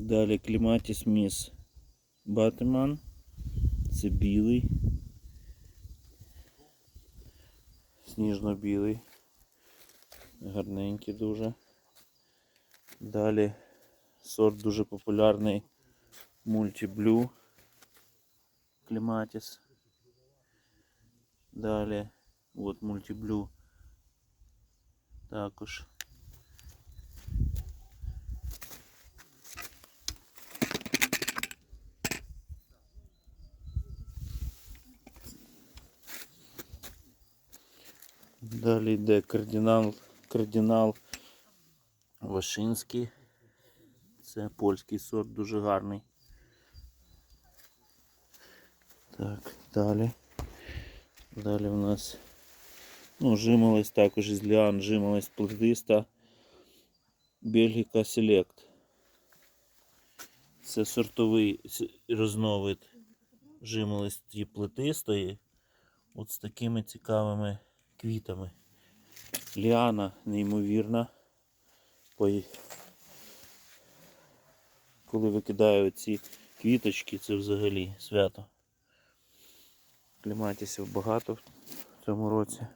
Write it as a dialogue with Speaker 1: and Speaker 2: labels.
Speaker 1: Далі Кліматіс Міс Батеман. Це білий. Сніжно-білий. Гарненький дуже. Далі сорт дуже популярний Multi-Blue Кліматіс. Далі от Multi-Blue також. Далі йде кардинал, кардинал Вашинський. Це польський сорт, дуже гарний. Так, далі. Далі в нас ну, жимолость також із ліан, жимолость плетиста. Бельгіка Селект. Це сортовий різновид жимолості плетистої. От з такими цікавими квітами. Ліана неймовірна. Коли викидаю ці квіточки, це взагалі свято. Кліматісів багато в цьому році.